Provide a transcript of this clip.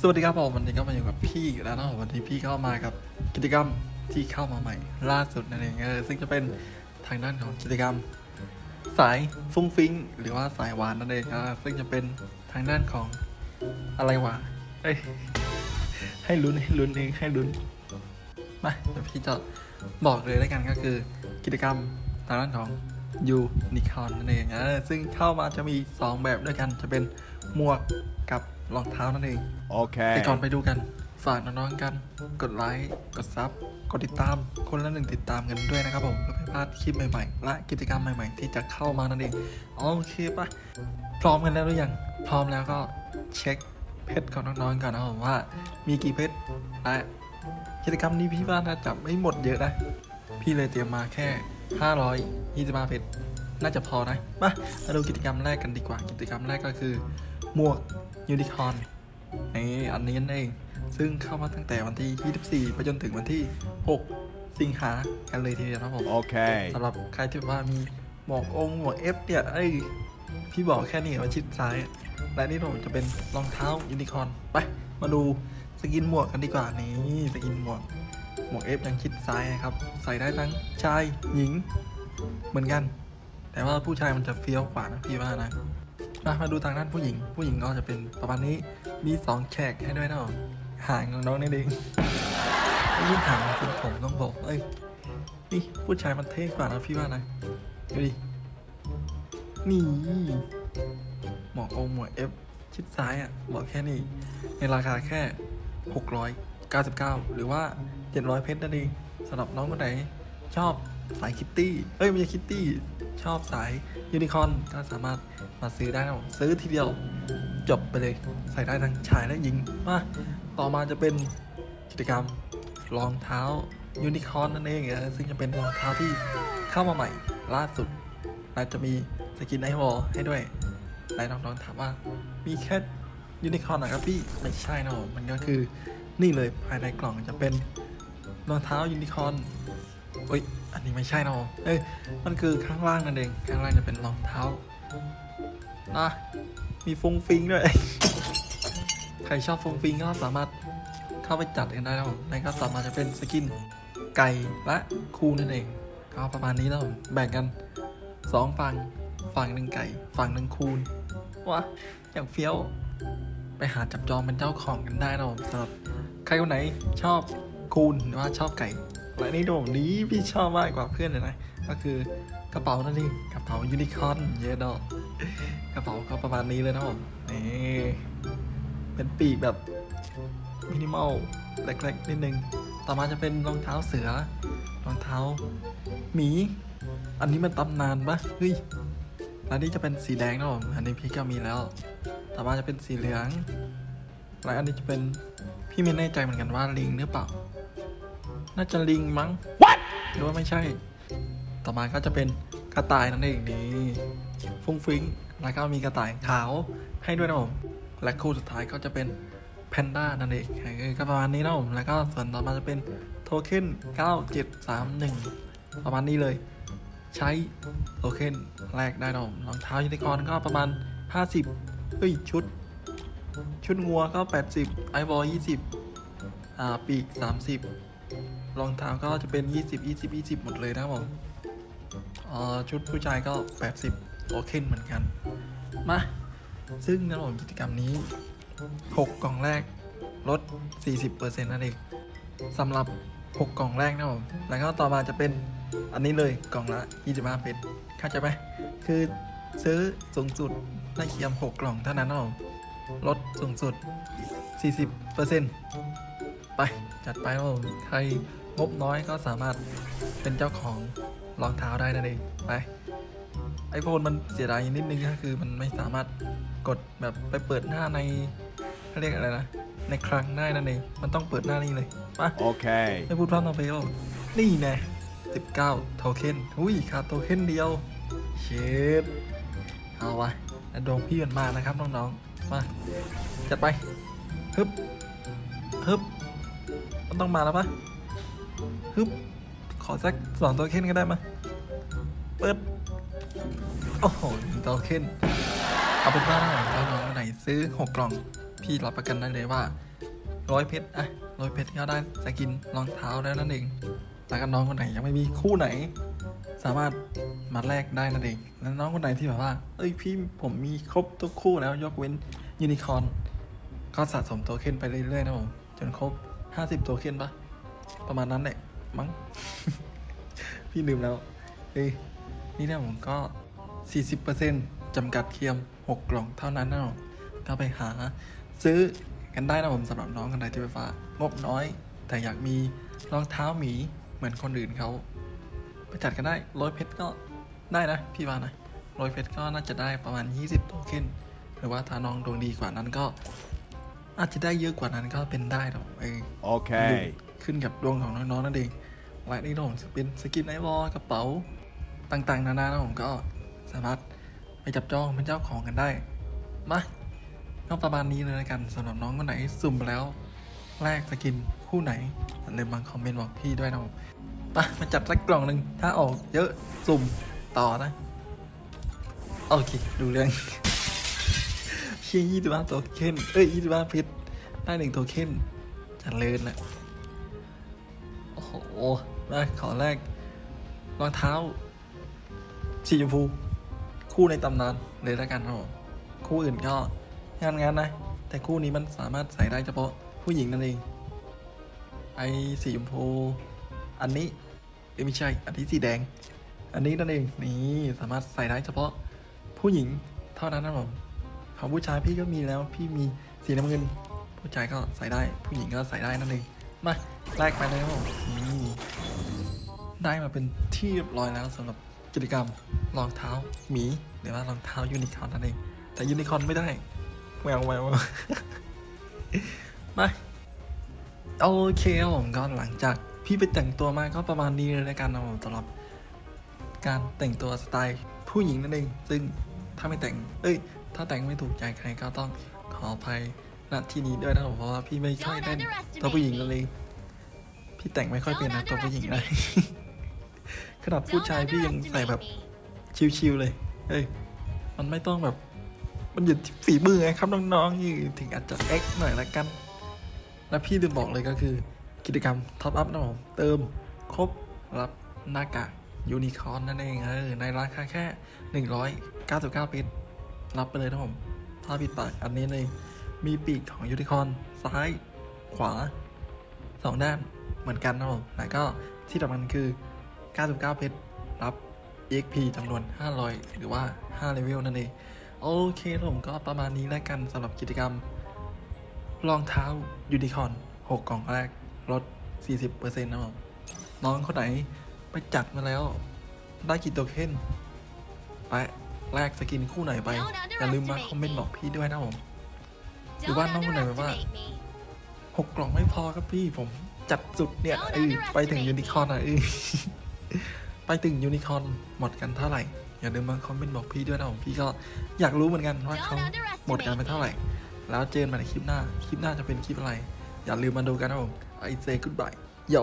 สวัสดีครับผมวันนี้ก็มาอยู่กับพี่อีกแล้วนะวันนี้พี่เข้ามากับกิจกรรมที่เข้ามาใหม่ ล่าสุดนั่นเองเออซึ่งจะเป็นทางด้านของกิจกรรม สายฟุ้งฟิ้งหรือว่าสายหวานนั่นเองอ่าซึ่งจะเป็นทางด้านของอะไรวะเอ้ยให้ลุ้นให้ลุ้นเองให้ลุ้นมาเดี๋ยวพี่จะบอกเลยแล้วกันก็คือ กิจกรรมทางด้านของยูนิคอนนั่นเองเออซึ่งเข้ามาจะมี 2 แบบด้วยกันจะเป็นหมวก รองเท้านั่นเอง Okay. แต่ก่อนไปดูกัน ฝากน้องๆกัน กดไลค์ กดซับ กดติดตาม คนละหนึ่งติดตามกันด้วยนะครับผมเพื่อไม่พลาดคลิปใหม่ๆ และกิจกรรมใหม่ๆ ที่จะเข้ามานั่นเอง โอเคปะพร้อมกันแล้วหรือยัง พร้อมแล้วก็เช็คเพชรของน้องๆก่อนนะครับผมว่า มีกี่เพชรและกิจกรรมนี้พี่ว่าน่าจะไม่หมดเยอะนะ พี่เลยเตรียมมาแค่ 525เพชรน่าจะพอนะ มามาดูกิจกรรมแรกกันดีกว่า กิจกรรมแรกก็คือ หมวกยูนิคอร์นนี่อันนี้นั่นเอง ซึ่งเข้ามาตั้งแต่วันที่ 24 ไปจนถึงวันที่ 6 สิงหากันเลยทีเดียวนะครับผม Okay. สำหรับใครที่แบบว่ามีหมวกองค์หมวกเอฟเนี่ยไอ้ยพี่บอกแค่นี้ว่าชิดซ้าย และนี่ผมจะเป็นรองเท้ายูนิคอร์นไป มาดูสกินหมวกกันดีกว่านี่สกินหมวกหมวกเอฟยังชิดซ้ายนะครับ ใส่ได้ทั้งชายหญิง เหมือนกัน แต่ว่าผู้ชายมันจะเฟี้ยวกว่านะพี่ว่านะ มามาดูทางด้านผู้หญิง ผู้หญิงก็จะเป็นประมาณนี้มีสองแฉกให้ด้วยนะห่างของน้องนี่เองยิ่งหางคุณผมต้องบอกเอ้ยนี่ผู้ชายมันเท่กว่านะพี่ว่านะดูดินี่หมวกองค์หมวกเอฟชิดซ้ายอะบอกแค่นี้ ในราคาแค่ 699 หรือว่า 700 เพชรนั่นเองสำหรับน้องคนไหนชอบ สายคิตตี้ เอ้ยไม่ใช่คิตตี้ ชอบสายยูนิคอนก็สามารถมาซื้อได้นะซื้อทีเดียวจบไปเลย ใส่ได้ทั้งชายและหญิง มา ต่อมาจะเป็นกิจกรรมรองเท้ายูนิคอนนั่นเองเออซึ่งจะเป็นรองเท้าที่เข้ามาใหม่ล่าสุดและจะมีสกินไอวอลให้ด้วยหลายน้องๆถามว่ามีแค่ยูนิคอนนะครับพี่ไม่ใช่นะมมันก็คือนี่เลยภายในกล่องจะเป็นรองเท้ายูนิคอนเอ้ย อันนี้ไม่ใช่นะผมเอ้ย มันคือข้างล่างนั่นเอง ข้างล่างจะเป็นรองเท้า นะ มีฟงฟิงด้วย ใครชอบฟงฟิงก็สามารถเข้าไปจัดกันได้นะผมแล้วก็ต่อมาจะเป็นสกินไก่และคูนั่นเอง ก็ประมาณนี้นะผม แบ่งกันสองฝั่ง ฝั่งหนึ่งไก่ ฝั่งหนึ่งคูนวะอย่างเฟี้ยว ไปหาจับจองเป็นเจ้าของกันได้นะผมสำหรับใครคนไหนชอบคูนหรือว่าชอบไก่ และนี่โด่งนี้พี่ชอบมากกว่าเพื่อนเลยนะ ก็คือกระเป๋านั่นเองกระเป๋ายูนิคอร์นเยดอกกระเป๋าก็ประมาณนี้เลยนะผมนี่เป็นปีกแบบมินิมอลเล็กๆนิดนึง ต่อมาจะเป็นรองเท้าเสือ รองเท้าหมี อันนี้มันตำนานปะเฮ้ยอันนี้จะเป็นสีแดงนะผม อันนี้พี่ก็มีแล้ว ต่อมาจะเป็นสีเหลือง และอันนี้จะเป็นพี่ไม่แน่ใจเหมือนกันว่าลิงหรือเปล่า น่าจะลิงมั้ง What? หรือว่าไม่ใช่ ต่อมาก็จะเป็นกระต่ายนั่นเองนี่ฟุ้งฟิ้ง แล้วก็มีกระต่ายขาวให้ด้วยนะผม และคู่สุดท้ายก็จะเป็นแพนด้านั่นเองเออก็ประมาณนี้นะผม แล้วก็ส่วนต่อมาจะเป็นโทเค็น9731 ประมาณนี้เลย ใช้โทเค็นแรกได้นะผมรองเท้ายูนิคอร์นก็ประมาณ 50เฮ้ยชุด ชุดงัวก็ 80 ไอวอล20 อ่าปีก 30 รองเท้าก็จะเป็น 20 20 20 หมดเลยนะครับผมชุดผู้ชายก็ 80โอเคนเหมือนกัน มา ซึ่งนะผมกิจกรรมนี้ 6 กล่องแรกลด 40%นั่นเองสำหรับ 6 กล่องแรกนะผม แล้วก็ต่อมาจะเป็นอันนี้เลยกล่องละ 25 เพชรเข้าใจไหมคือซื้อสูงสุดในเคียม 6 กล่องเท่านั้นนะผมลดสูงสุด 40%ไป จัดไปครับผมใคร งบน้อยก็สามารถเป็นเจ้าของรองเท้าได้นั่นเองไปไอโฟนมันเสียดายนิดนึงก็คือมันไม่สามารถกดแบบไปเปิดหน้าในเขาเรียกอะไรนะในครั้งได้นั่นเองมันต้องเปิดหน้านี้เลยมา Okay. ไม่พูดพร่ำทำเพลงหรอกนี่แน่19 โทเค็นอุ้ยขาดโทเค็นเดียว เชดเอาวะแล้วดวงพี่มันมานะครับน้องๆ มา จัดไป ฮึบ ฮึบ มันต้องมาแล้วปะ ฮึบขอสักสองโทเค็นก็ได้มาเปิดโอ้โหหนึ่งโทเค็นเอาเป็นว่าถ้าน้องคนไหนซื้อ6กล่อง พี่รับประกันได้เลยว่าร้อยเพชรอะร้อยเพชรก็ได้สกินรองเท้าแล้วนั่นเองแล้วก็น้องคนไหนยังไม่มีคู่ไหน สามารถมาแลกได้นั่นเองแล้วน้องคนไหนที่แบบว่า เอ้ยพี่ผมมีครบทุกคู่แล้วยกเว้นยูนิคอร์นก็สะสมตัวเค้นไปเรื่อยๆนะผมจนครบ 50ตัวเค้นปะประมาณนั้นแหละ มั้ง พี่ลืมแล้วเฮ้ย นี่นะผมก็ 40%จำกัดเคียม 6 กล่องเท่านั้นนะผมก็ไปหาซื้อกันได้นะผมสำหรับน้องกันใดที่ไฟฟ้างบน้อย แต่อยากมีรองเท้าหมีเหมือนคนอื่นเขาไปจัดกันได้ร้อยเพชรก็ได้นะ พี่ว่านะร้อยเพชรก็น่าจะได้ประมาณ 20 โทเค็นหรือว่าถ้าน้องดวงดีกว่านั้นก็อาจจะได้เยอะกว่านั้นก็เป็นได้หรอกเออ Okay. ขึ้นกับดวงของน้องๆนั่นเอง และนี่ผมจะเป็นสกินไอวอลกระเป๋าต่างๆ นานานะผมก็สามารถไปจับจองเป็นเจ้าของกันได้ มาก็ประมาณนี้เลยละกันสำหรับน้องคนไหนสุ่มไปแล้วแรกสกินคู่ไหนอย่าลืมมาคอมเมนต์บอกพี่ด้วยนะผมไปมาจัดสักกล่องหนึ่งถ้าออกเยอะสุ่มต่อนะ โอเค ดูเรื่องเชี่ยยี่สิบห้าตัวเค้นเอ้ยยี่สิบห้าพชรได้หนึ่งตัวเค้นจัดเลยนะโอ้โห มาขอแรกรองเท้าสีชมพู คู่ในตำนานเลยล้วกันครับผมคู่อื่นก็งานงานนะ แต่คู่นี้มันสามารถใส่ได้เฉพาะผู้หญิงนั่นเอง ไอ้สีชมพูอันนี้ไม่ใช่อันนี้สีแดง อันนี้นั่นเองนี่สามารถใส่ได้เฉพาะผู้หญิงเท่านั้นนะผมของผู้ชายพี่ก็มีแล้วพี่มีสีน้ำเงิน ผู้ชายก็ใส่ได้ผู้หญิงก็ใส่ได้นั่นเองมาแลกไปเลยครับผม ได้มาเป็นที่เรียบร้อยแล้วสำหรับกิจกรรมรองเท้าหมีหรือว่ารองเท้ายูนิคอร์นนั่นเอง แต่ยูนิคอร์นไม่ได้แววแววมาโอเคครับผมก็หลังจากพี่ไปแต่งตัวมาก็ประมาณนี้เลยแล้วกันนะผมสำหรับการแต่งตัวสไตล์ผู้หญิงนั่นเองซึ่งถ้าไม่แต่ง เอ้ย ถ้าแต่งไม่ถูกใจใครก็ต้องขออภัยณที่นี้ด้วยนะผมเพราะว่าพี่ไม่ค่อยเล่นตัวผู้หญิงเลยพี่แต่งไม่ค่อยเป็นนะตัวผู้หญิงนะ ขนาดผู้ชายพี่ยังใส่แบบชิวๆเลยเฮ้ย มันไม่ต้องแบบ มันอยู่ที่ฝีมือไงครับน้องๆนี่ถึงอาจจะเอ็กหน่อยละกัน และพี่ลืมบอกเลยก็คือ กิจกรรมท็อปอัพนะผมเติมครบรับหน้ากากยูนิคอร์นนั่นเองเออในราคาแค่ 199ปิดรับไปเลยนะผมผ้าปิดปากอันนี้เลย มีปีกของยูนิคอร์นซ้าย ขวาสองด้านเหมือนกันนะผมแล้วก็ที่สำคัญคือ 99 เพชร รับ EXP จำนวน 500 หรือว่า 5 เลเวลนั่นเอง โอเคผมก็ประมาณนี้แล้วกันสำหรับกิจกรรม รองเท้ายูนิคอน 6 กล่องแรก ลด 40%นะผมน้องคนไหนไปจัดมาแล้ว ได้กี่ตัวเค้นไปแลกสกินคู่ไหนไป อย่าลืมมาคอมเมนต์บอกพี่ด้วยนะผมหรือว่าน้องคนไหนแบบว่าหกกล่องไม่พอครับพี่ผมจัดสุดเนี่ยเออไปถึงยูนิคอร์นอะเออ ไปถึงยูนิคอร์นหมดกันเท่าไหร่ อย่าลืมมาคอมเมนต์บอกพี่ด้วยนะผมพี่ก็อยากรู้เหมือนกันว่าเขาหมดกันไปเท่าไหร่ แล้วเจอกันใหม่ในคลิปหน้า คลิปหน้าจะเป็นคลิปอะไร อย่าลืมมาดูกันนะผมไอเซกุดบายโย